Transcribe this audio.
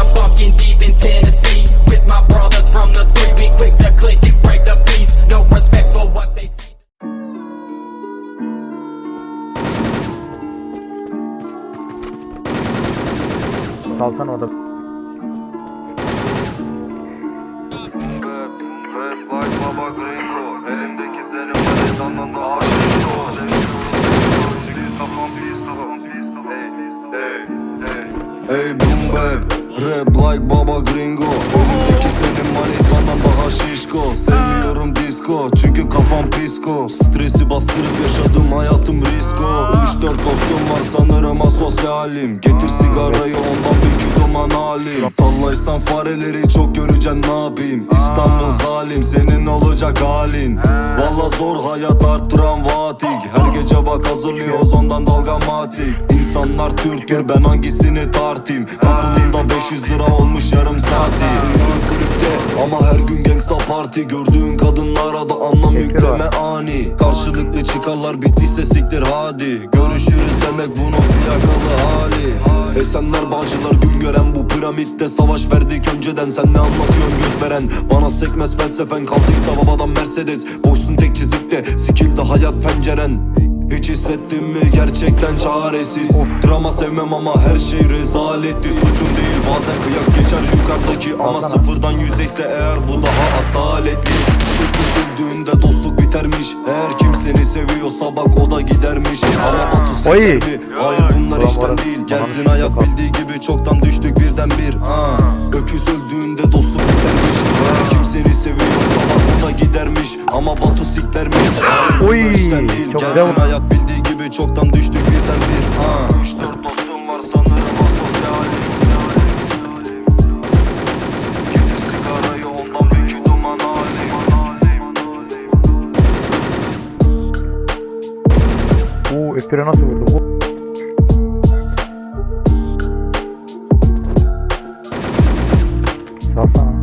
I'm fucking deep in Tennessee with my brothers from the three. We quick to click and break the peace. No respect for what they. Salsana o da. Rap like baba gringo Elimdeki senin manitandan da aşık o Kafam pisto Hey, hey, hey Hey boom bap Rap like baba gringo. Elimdeki senin manitandan daha şişko. Sevmiyorum disco çünkü kafam pisko Stresi bastırıp yaşadım hayatım risko 3-4 dostum var sanırım asosyalim Getir sigarayı ondan bir kütoman halim Tallaysan fareleri çok göreceksin ne yapayım? İstanbul zalim senin olacak halin. Valla zor hayat arttıran vatik. Her gece bak hazırlıyoruz ondan dalgamatik İnsanlar Türktür ben hangisini tartayım? Mutluluğumda 500 lira olmuş yarım saati. Ama her gün gangsta parti Gördüğün kadınlara da anlam yükleme ani. Karşılıklı çıkarlar bittiyse siktir hadi. Görüşürüz demek bunun fiyakalı hali. Esenler bağcılar gün gören bu piramitte Savaş verdik önceden. Sen ne anlatıyorsun göt veren? Bana sekmez felsefen kaldıysa babadan Mercedes. Boşsun tek çizikte sikildi hayat penceren. Hiç hissettin mi gerçekten çaresiz? Drama sevmem ama her şey rezaletti. Suçun değil bazen kıyak geçer yukarıdaki. Ama sıfırdan yüzeyse eğer bu daha asaletli. Öpüldüğünde dostluk bitermiş. Eğer kim seni seviyorsa bak o da gidermiş. Ama Batu Oy. sikler mi? Hayır bunlar işten değil Gelsin ayak bildiği gibi çoktan düştük birden bir ha. Öküz öldüğünde dostluk bitermiş kim seni seviyorsa da gidermiş. Ama Batu siklermiş. Oy, işten değil çok Gelsin güzel hayat bildiği gibi çoktan düştük birden bir ha. Dört dostum var sanırım yourself on.